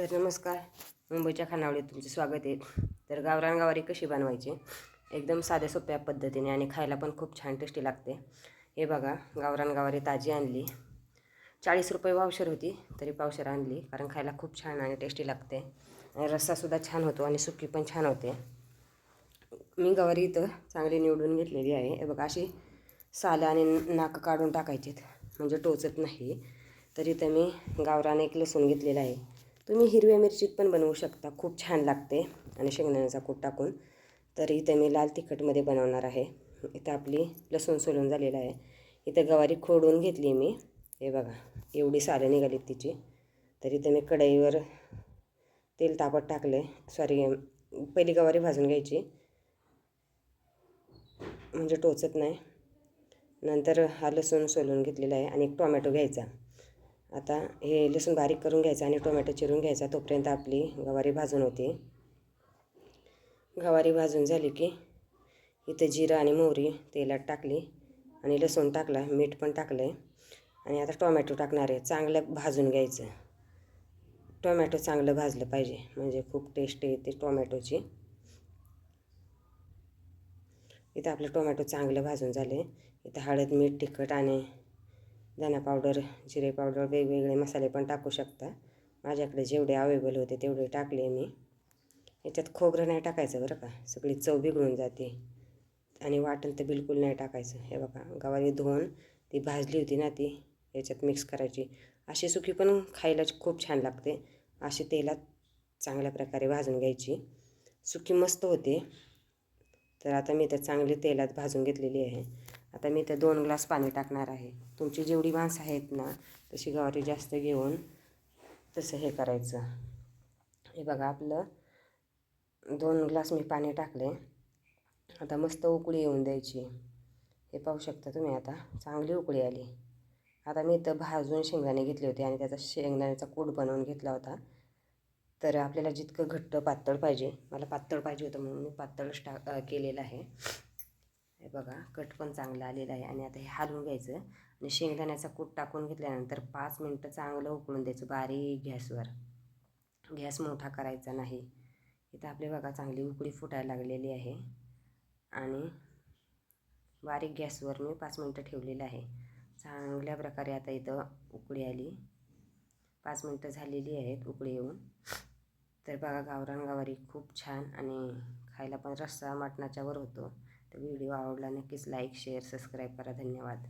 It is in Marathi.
तर नमस्कार मुंबईच्या खानावळीत तुमचे स्वागत आहे. तर गावरान गवारी कशी बनवायची? एकदम साध्या सोप्या पद्धतीने आणि खायला पण खूप छान टेस्टी लागते. हे बघा गावरान गवारी ताजी आणली. चाळीस रुपये पावशर होती तरी पावशर आणली कारण खायला खूप छान आणि टेस्टी लागते. आणि रस्सासुद्धा छान होतो आणि सुकी पण छान होते. मी गवारी इथं चांगली निवडून घेतलेली आहे. हे बघा अशी सालं आणि नाक काढून टाकायचीत म्हणजे टोचत नाही. तर इथं मी गावरान एक लसूण घेतलेला आहे. तुम्ही हिरव्या मिरचीत पण बनवू शकता. खूप छान लागते आणि शेंगदाण्याचा कूट टाकून. तर इथे मी लाल तिखटमध्ये बनवणार आहे. इथं आपली लसूण सोलून झालेलं आहे. इथं गवारी खोडून घेतली मी. हे बघा एवढी सालं निघाली तिची. तर इथं मी कढईवर तेल तापत टाकले. सॉरी पहिली गवारी भाजून घ्यायची. म्हणजे टोचत नाही. नंतर हा लसूण सोलून घेतलेला आहे आणि एक टोमॅटो घ्यायचा. आता हे लसूण बारीक करून घ्यायचं आणि टोमॅटो चिरून घ्यायचा. तोपर्यंत आपली गवारी भाजून होते. गवारी भाजून झाली की इथं जिरं आणि मोहरी तेलात टाकली आणि लसूण टाकला मीठ पण टाकलं आहे आणि आता टोमॅटो टाकणार आहे. चांगलं भाजून घ्यायचं. टोमॅटो चांगलं भाजलं पाहिजे. म्हणजे खूप टेस्ट येते टोमॅटोची. इथं आपलं टोमॅटो चांगलं भाजून झाले इथं हळद मीठ तिखट आणि धना पावडर जिरे पावडर वेगवेगळे मसाले पण टाकू शकता. माझ्याकडे जेवढे अवेलेबल होते तेवढे टाकले मी. याच्यात खोबरं नाही टाकायचं बरं का सगळी चव बिघडून जाते. आणि वाटण तर बिलकुल नाही टाकायचं. हे बघा गवारी धुवून ती भाजली होती ना ती याच्यात मिक्स करायची. अशी सुकी पण खायला खूप छान लागते. अशी तेलात चांगल्या प्रकारे भाजून घ्यायची. सुकी मस्त होते. तर आता मी तर चांगली तेलात भाजून घेतलेली आहे. आता मी ते दोन ग्लास पाणी टाकणार आहे. तुमची जेवढी माणसं आहेत ना तशी गवारी जास्त घेऊन तसं हे करायचं. हे बघा आपलं दोन ग्लास मी पाणी टाकले. आता मस्त उकळी येऊन द्यायची. हे पाहू शकता तुम्ही आता चांगली उकळी आली. आता मी इथं भाजून शेंगदाणे घेतले होते आणि त्याचा शेंगदाण्याचा कूट बनवून घेतला होता. तर आपल्याला जितकं घट्ट पातळ पाहिजे मला पातळ पाहिजे होतं म्हणून मी पातळच टा केलेलं आहे. हे बघा कट पण चांगला आलेला आहे आणि आता हे हालवून घ्यायचं. आणि शेंगदाण्याचा कूट टाकून घेतल्यानंतर पाच मिनटं चांगलं उकळून द्यायचं बारीक गॅसवर. गॅस मोठा करायचा नाही. इथं आपले बघा चांगली उकळी फुटायला लागलेली आहे. आणि बारीक गॅसवर मी पाच मिनटं ठेवलेलं आहे. चांगल्या प्रकारे आता इथं उकळी आली. पाच मिनटं झालेली आहेत उकळी येऊन. तर बघा गावरान गावारी खूप छान आणि खायला पण रस्सा मटणाच्यावर होतो. तर व्हिडिओ आवडला नक्कीच लाईक शेअर सबस्क्राईब करा. धन्यवाद.